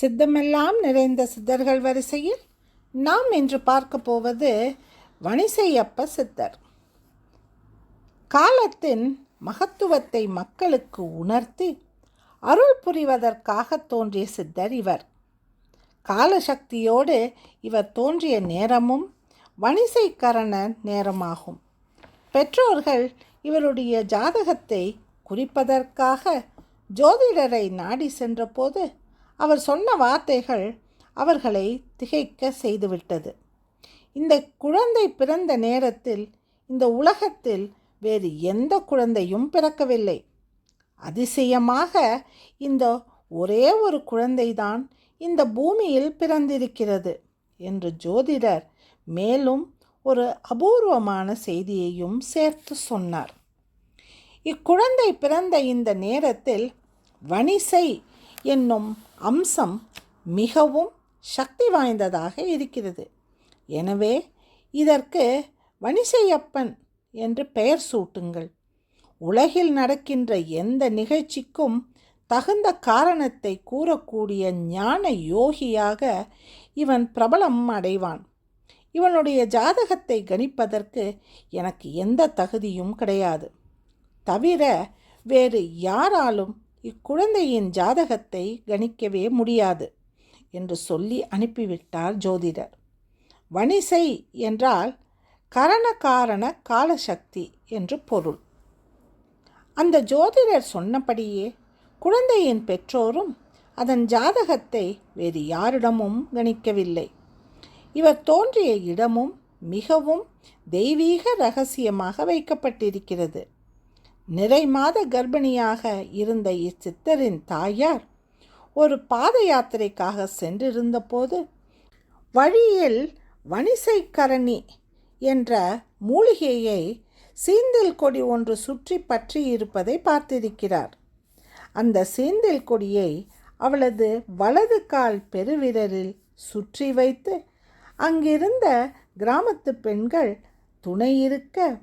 சித்தமெல்லாம் நிறைந்த சித்தர்கள் வரிசையில் நாம் இன்று பார்க்க போவது வணிசையப்ப சித்தர். காலத்தின் மகத்துவத்தை மக்களுக்கு உணர்த்தி அருள் புரிவதற்காக தோன்றிய சித்தர் இவர். காலசக்தியோடு இவர் தோன்றிய நேரமும் வணிசைக்கரண நேரமாகும். பெற்றோர்கள் இவருடைய ஜாதகத்தை குறிப்பதற்காக ஜோதிடரை நாடி சென்றபோது அவர் சொன்ன வார்த்தைகள் அவர்களை திகைக்க செய்துவிட்டது. இந்த குழந்தை பிறந்த நேரத்தில் இந்த உலகத்தில் வேறு எந்த குழந்தையும் பிறக்கவில்லை. அதிசயமாக இந்த ஒரே ஒரு குழந்தைதான் இந்த பூமியில் பிறந்திருக்கிறது என்று ஜோதிடர் மேலும் ஒரு அபூர்வமான செய்தியையும் சேர்த்து சொன்னார். இக்குழந்தை பிறந்த இந்த நேரத்தில் வணிசை என்னும் அம்சம் மிகவும் சக்தி வாய்ந்ததாக இருக்கிறது. எனவே இதற்கு வணிசையப்பன் என்று பெயர் சூட்டுங்கள். உலகில் நடக்கின்ற எந்த நிகழ்ச்சிக்கும் தகுந்த காரணத்தை கூறக்கூடிய ஞான யோகியாக இவன் பிரபலம் அடைவான். இவனுடைய ஜாதகத்தை கணிப்பதற்கு எனக்கு எந்த தகுதியும் கிடையாது. தவிர வேறு யாராலும் இக்குழந்தையின் ஜாதகத்தை கணிக்கவே முடியாது என்று சொல்லி அனுப்பிவிட்டார் ஜோதிடர். வணிசை என்றால் கரணகாரண காலசக்தி என்று பொருள். அந்த ஜோதிடர் சொன்னபடியே குழந்தையின் பெற்றோரும் அதன் ஜாதகத்தை வேறு யாரிடமும் கணிக்கவில்லை. இவர் தோன்றிய இடமும் மிகவும் தெய்வீக ரகசியமாக வைக்கப்பட்டிருக்கிறது. நிறை மாத கர்ப்பிணியாக இருந்த இச்சித்தரின் தாயார் ஒரு பாத யாத்திரைக்காக சென்றிருந்தபோது வழியில் வணிசைக்கரணி என்ற மூலிகையை சீந்தில் கொடி ஒன்று சுற்றி பற்றி இருப்பதை பார்த்திருக்கிறார். அந்த சீந்தில் கொடியை அவளது வலது கால் பெருவிரலில் சுற்றி வைத்து அங்கிருந்த கிராமத்து பெண்கள் துணை இருக்க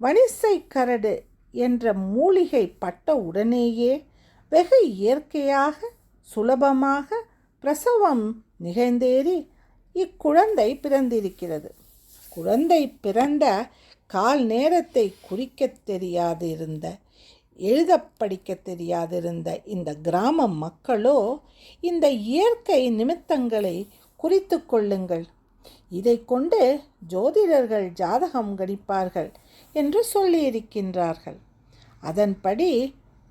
வணிசை கரடு என்ற மூலிகை பட்ட உடனேயே வெகு இயற்கையாக சுலபமாக பிரசவம் நிகழ்ந்தேறி இக்குழந்தை பிறந்திருக்கிறது. குழந்தை பிறந்த கால் நேரத்தை குறிக்க தெரியாதிருந்த எழுத படிக்க தெரியாதிருந்த இந்த கிராம மக்களோ இந்த இயற்கை நிமித்தங்களை குறித்து கொள்ளுங்கள். இதை கொண்டு ஜோதிடர்கள் ஜாதகம் கணிப்பார்கள் என்று சொல்லியிருக்கின்றார்கள். அதன்படி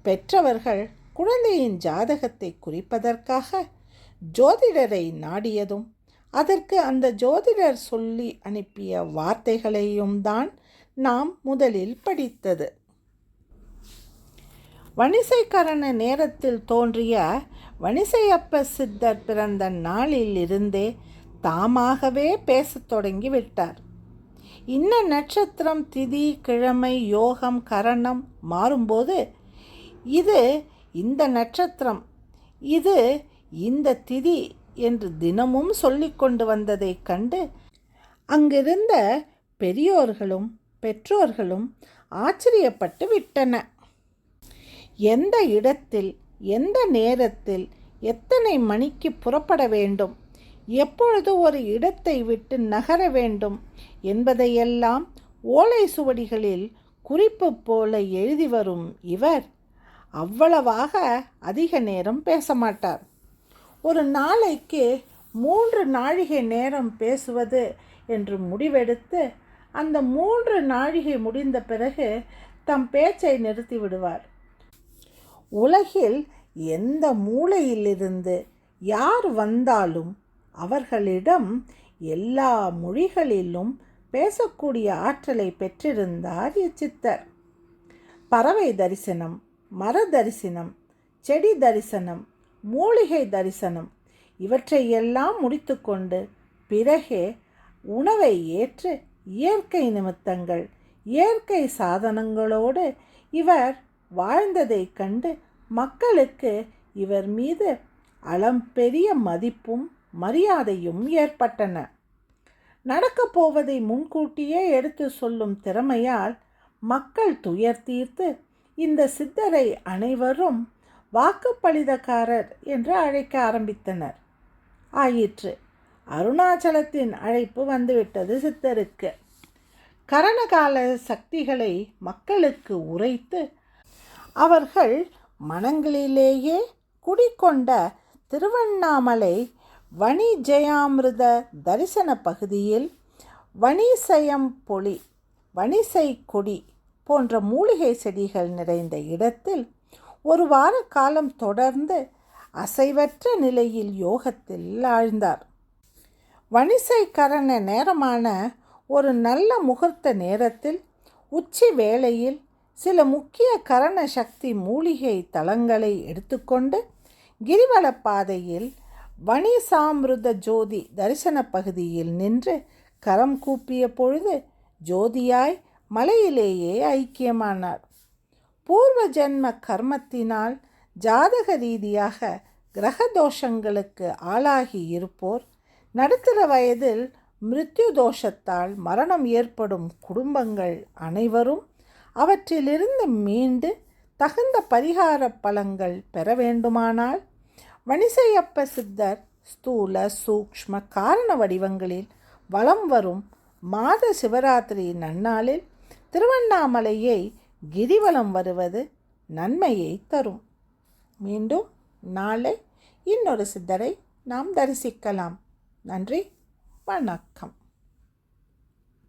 பெற்றவர்கள் குழந்தையின் ஜாதகத்தை குறிப்பதற்காக ஜோதிடரை நாடியதும் அதற்கு அந்த ஜோதிடர் சொல்லி அனுப்பிய வார்த்தைகளையும் தான் நாம் முதலில் படித்தது. வணிசைக்கரண நேரத்தில் தோன்றிய வணிசையப்ப சித்தர் பிறந்த நாளில் இருந்தே தாமாகவே பேசத் தொடங்கி விட்டார். இன்ன நட்சத்திரம் திதி கிழமை யோகம் கரணம் மாறும்போது இது இந்த நட்சத்திரம் இது இந்த திதி என்று தினமும் சொல்லிக்கொண்டு வந்ததைக் கண்டு அங்கிருந்த பெரியோர்களும் பெற்றோர்களும் ஆச்சரியப்பட்டு விட்டன. எந்த இடத்தில் எந்த நேரத்தில் எத்தனை மணிக்கு புறப்பட வேண்டும்? எப்பொழுது ஒரு இடத்தை விட்டு நகர வேண்டும் என்பதையெல்லாம் ஓலை சுவடிகளில் குறிப்பு போல எழுதி வரும் இவர் அவ்வளவாக அதிக நேரம் பேச மாட்டார். ஒரு நாளைக்கு மூன்று நாழிகை நேரம் பேசுவது என்று முடிவெடுத்து அந்த மூன்று நாழிகை முடிந்த பிறகு தம் பேச்சை நிறுத்தி விடுவார். உலகில் எந்த மூலையிலிருந்து யார் வந்தாலும் அவர்களிடம் எல்லா மொழிகளிலும் பேசக்கூடிய ஆற்றலை பெற்றிருந்தார் இச்சித்தர் பறவை தரிசனம் மர தரிசனம் செடி தரிசனம் மூலிகை தரிசனம் இவற்றையெல்லாம் முடித்துக்கொண்டு பிறகே உணவை ஏற்று இயற்கை நிமித்தங்கள் இயற்கை சாதனங்களோடு இவர் வாழ்ந்ததைக் கண்டு மக்களுக்கு இவர் மீது அளம்பெரிய மதிப்பும் மரியாதையும் ஏற்பட்டன. நடக்கப் போவதை முன்கூட்டியே எடுத்து சொல்லும் திறமையால் மக்கள் துயர் தீர்த்து இந்த சித்தரை அனைவரும் வாக்குப்பளிதக்காரர் என்று அழைக்க ஆரம்பித்தனர். ஆயிற்று. அருணாச்சலத்தின் அழைப்பு வந்துவிட்டது சித்தருக்கு. கரணகால சக்திகளை மக்களுக்கு உரைத்து அவர்கள் மனங்களிலேயே குடிக்கொண்ட திருவண்ணாமலை வணி ஜெயாமிருத தரிசன பகுதியில் வணிசயம் பொலி வணிசை கொடி போன்ற மூலிகை செடிகள் நிறைந்த இடத்தில் ஒரு வார காலம் தொடர்ந்து அசைவற்ற நிலையில் யோகத்தில் ஆழ்ந்தார். வணிசை கரண நேரமான ஒரு நல்ல முகூர்த்த நேரத்தில் உச்சி வேளையில் சில முக்கிய கரண சக்தி மூலிகை தளங்களை எடுத்துக்கொண்டு கிரிவல பாதையில் வணிசாமிருத ஜோதி தரிசன பகுதியில் நின்று கரம் கூப்பிய பொழுது ஜோதியாய் மலையிலேயே ஐக்கியமானார். பூர்வ ஜென்ம கர்மத்தினால் ஜாதக ரீதியாக கிரக தோஷங்களுக்கு ஆளாகி இருப்போர். நடுத்தர வயதில் மிருத்யு தோஷத்தால் மரணம் ஏற்படும் குடும்பங்கள் அனைவரும் அவற்றிலிருந்து மீண்டு தகுந்த பரிகார பலங்கள் பெற வேண்டுமானால் வணிசையப்ப சித்தர் ஸ்தூல சூக்ஷ்ம காரண வடிவங்களில் வலம் வரும் மாத சிவராத்திரி நன்னாளில் திருவண்ணாமலையை கிரிவலம் வருவது நன்மையை தரும். மீண்டும் நாளை இன்னொரு சித்தரை நாம் தரிசிக்கலாம். நன்றி வணக்கம்.